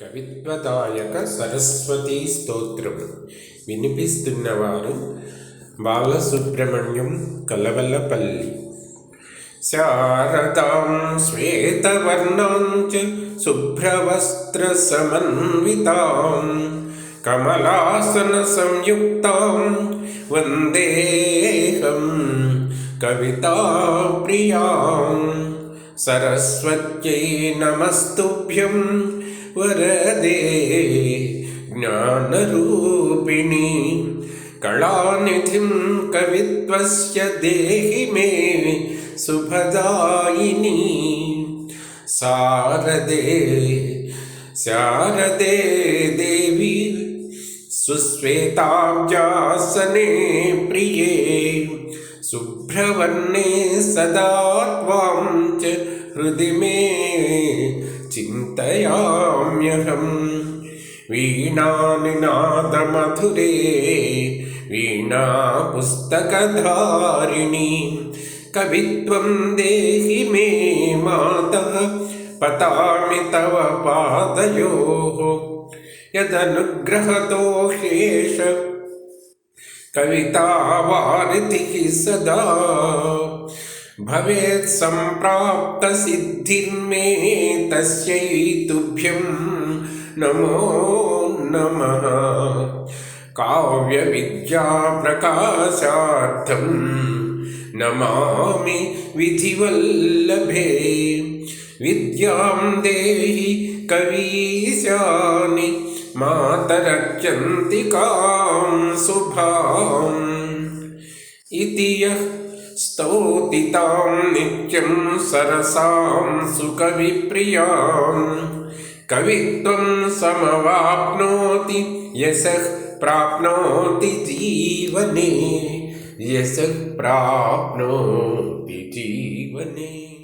కవిత్వదాయక సరస్వతీ స్తోత్రం. వినిపిస్తున్నవారు బాలసుబ్రహ్మణ్యం కలవలపల్లి. శారదాం శ్వేతవర్ణాం చ శుభ్రవస్త్రసమన్వితాం కమలాసన సంయుక్తాం వందేహం కవితాప్రియాం సరస్వత్యై నమస్తుభ్యం ವರದೆ ज्ञानरूपिणी। कलानिधिं कवित्वस्य देहि मे सुभदायिनी। सारदे शारदे देवी सुश्वेताब्जासने प्रिये। सुभ्रवर्णे सदा त्वां च हृदि मे। चिन्तयाम्यहम् वीणानिनादमधुरे वीणापुस्तकधारिणी कवित्वं देहि मे मातः पतामि तव पादयोः। ह्येष कवितावारिधिः सदा। भवेत् सम्प्राप्तसिद्धिर्मे तस्यै तुभ्यं नमो नमः। काव्यविद्याप्रकाशार्थं नमामि विधिवल्लभे। विद्यां देहि कवीशानि मातरक्षन्ति कां शुभाम्। इति यः स्तौति तां नित्यं सरसां सुकविप्रियाँ। कवित्वं समवाप्नोति यशः प्राप्नोति जीवने यशः प्राप्नोति जीवने।